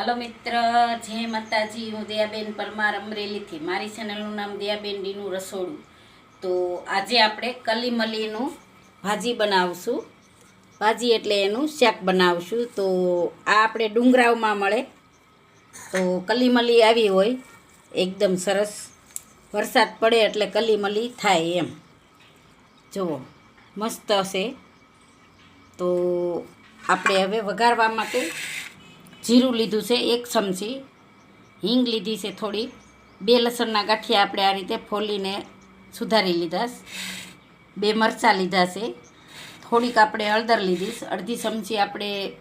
Hello મિત્ર, જય માતાજી. હું દયાબેન પરમાર અમરેલીથી. મારી ચેનલનું નામ દયાબેન ડીનું રસોડું. તો આજે આપણે કલીમલીનું ભાજી બનાવશું. ભાજી એટલે એનું શાક બનાવશું. તો આ આપણે ડુંગરાવમાં મળે. તો કલીમલી આવી હોય. એકદમ સરસ. વરસાદ પડે એટલે કલીમલી થાય એમ. જુઓ મસ્ત હશે. તો આપણે હવે વઘારવા માટે જીરું લીધું છે, એક ચમચી. હિંગ લીધી છે થોડી. બે લસણના ગાંઠિયા આપણે આ રીતે ફોલીને સુધારી લીધા બે મરચાં લીધા છે. થોડીક આપણે હળદર લીધી અડધી ચમચી આપણે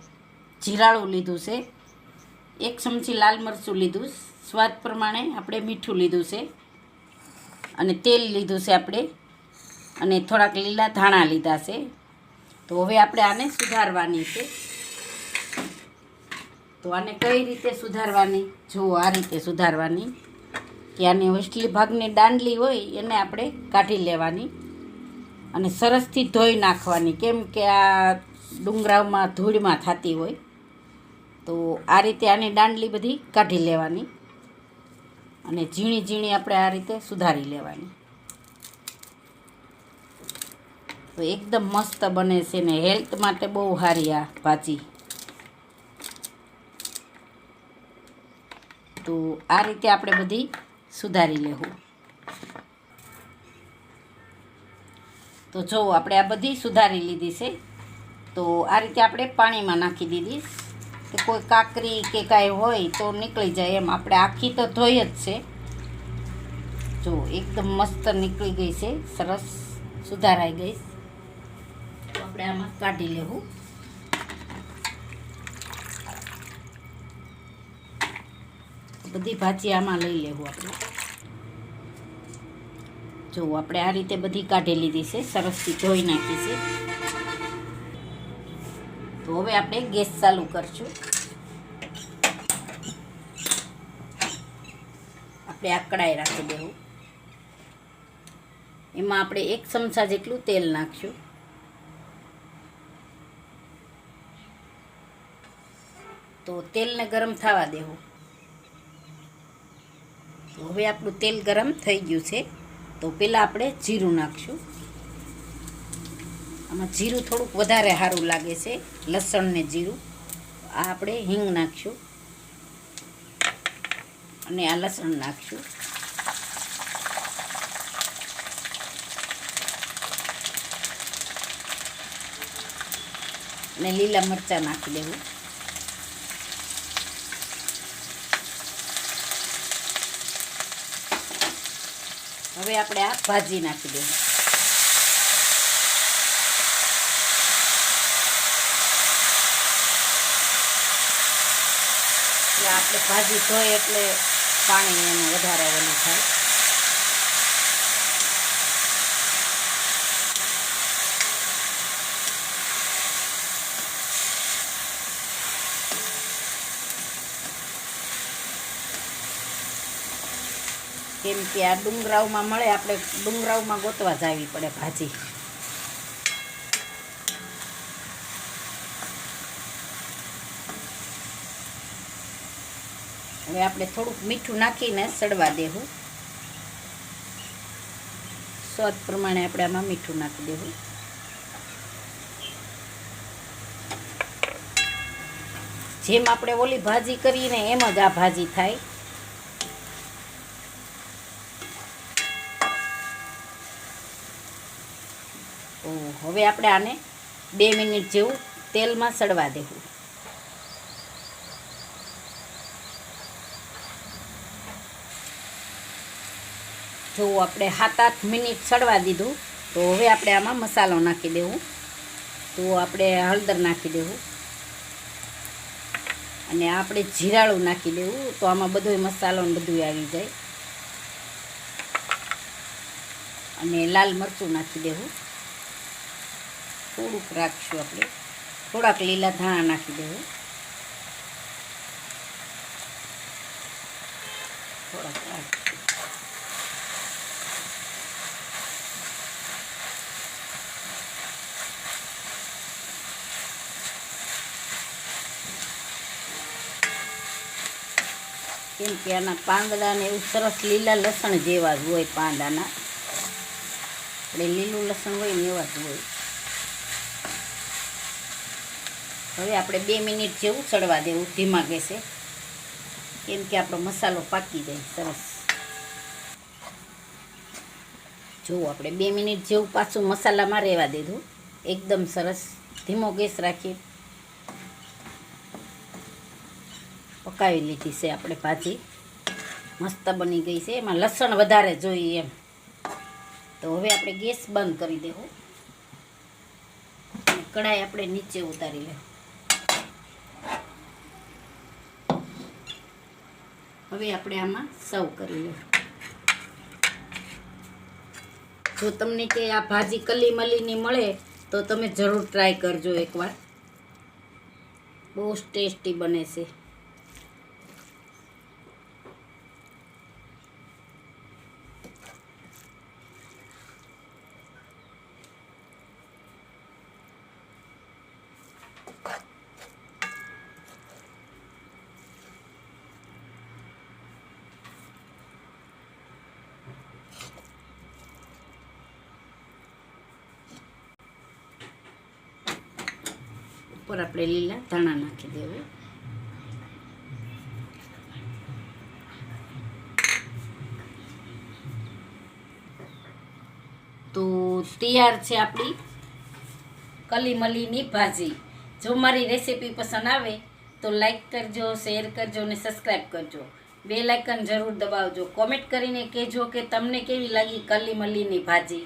જીરાળું લીધું છે. એક ચમચી લાલ મરચું લીધું સ્વાદ પ્રમાણે આપણે મીઠું લીધું છે. અને તેલ લીધું છે આપણે. અને થોડાક લીલા ધાણા લીધા છે. તો હવે આપણે આને સુધારવાની છે. તો આને કઈ રીતે સુધારવાની? જુઓ આ રીતે સુધારવાની કે આની વસલી ભાગની દાંડલી હોય એને આપણે કાઢી લેવાની અને સરસથી ધોઈ નાખવાની. કેમ કે આ ડુંગરાવમાં ધૂળમાં થતી હોય, તો આ રીતે આની દાંડલી બધી કાઢી લેવાની અને ઝીણી ઝીણી આપણે આ રીતે સુધારી લેવાની. તો એકદમ મસ્ત બને છે ને હેલ્થ માટે બહુ સારી આ ભાજી. તો આ રીતે આપણે બધી સુધારી લેવું. તો જો આપણે આ બધી સુધારી લીધી છે, તો આ રીતે આપણે પાણીમાં નાખી દીધી. કે કોઈ કાકરી કે કાંઈ હોય તો નીકળી જાય એમ. આપણે આખી તો ધોઈ જ છે. જો એકદમ મસ્ત નીકળી ગઈ છે, સરસ સુધારાઈ ગઈ. તો આપણે આમાં કાઢી લેવું. બધી ભાજી આમાં લઈ લેવું આપણે. જો, આપણે આ રીતે બધી કાઢી લીધી છે સરસથી ધોઈ નાખી છે. તો હવે આપણે ગેસ ચાલુ કરશું. આપણે આ રાખી દેવું. એમાં આપણે એક ચમચા જેટલું તેલ નાખશું. તો તેલને ગરમ થવા દેવું. તો હવે આપણું તેલ ગરમ થઈ ગયું છે. તો પહેલાં આપણે જીરું નાખશું. આમાં જીરું થોડુંક વધારે સારું લાગે છે, લસણ ને જીરું. આ આપણે હિંગ નાખશું. અને આ લસણ નાખશું. અને લીલા મરચાં નાખી દેવું. હવે આપણે આ ભાજી નાખી દઈએ. એટલે આપણે ભાજી ધોઈ એટલે પાણી એનું વધારે ઓલું થાય. કેમ કે આ ડુંગરાવમાં મળે, આપણે ડુંગરાવમાં ગોતવા જાવી પડે ભાજી. હવે આપણે થોડુંક મીઠું નાખીને સડવા દેવું. સ્વાદ પ્રમાણે આપણે આમાં મીઠું નાખી દેવું. જેમ આપણે ઓલી ભાજી કરીને એમ જ આ ભાજી થાય. હવે આપણે આને બે મિનિટ જેવું તેલમાં સડવા દેવું. જો આપણે સાત આઠ મિનિટ સડવા દીધું, તો હવે આપણે આમાં મસાલો નાખી દેવું. તો આપણે હળદર નાખી દેવું. અને આપણે જીરાળું નાખી દેવું, તો આમાં બધો મસાલો ને બધું આવી જાય. અને લાલ મરચું નાખી દેવું. થોડુંક રાખશું આપણે. થોડાક લીલા ધાણા નાખી દેવું. થોડાક રાખશું. કેમ કે આના પાંદડા ને એવું સરસ લીલા લસણ જેવા જ હોય પાંદાના. એટલે લીલું લસણ હોય ને એવા જ હોય. હવે આપણે બે મિનિટ જેવું ચડવા દેવું, ધીમા ગેસે, કેમ કે આપણો મસાલો પાકી જાય, સરસ. જો આપણે બે મિનિટ જેવું પાછું મસાલામાં રહેવા દીધું. એકદમ સરસ ધીમો ગેસ રાખી. પકાવી લીધી છે આપણે ભાજી. મસ્ત બની ગઈ છે. એમાં લસણ વધારે જોઈએ એમ. તો હવે આપણે ગેસ બંધ કરી દેવું. કઢાઈ આપણે નીચે ઉતારી લેવું. હવે આપણે આમાં સર્વ કરી લઈએ. જો તમને કે આ ભાજી કલી મલીની મળે, તો તમે જરૂર ટ્રાય કરજો એકવાર. બહુ ટેસ્ટી બને છે. ઉપર આપણે લીલા ધાણા નાખી દેવું તો તૈયાર છે આપણી કલી મલીની ભાજી જો મારી રેસીપી પસંદ આવે તો લાઈક કરજો શેર કરજો અને સબસ્ક્રાઈબ કરજો બે લાઇકન જરૂર દબાવજો. કોમેન્ટ કરીને કહેજો કે તમને કેવી લાગી કલી મલીની ભાજી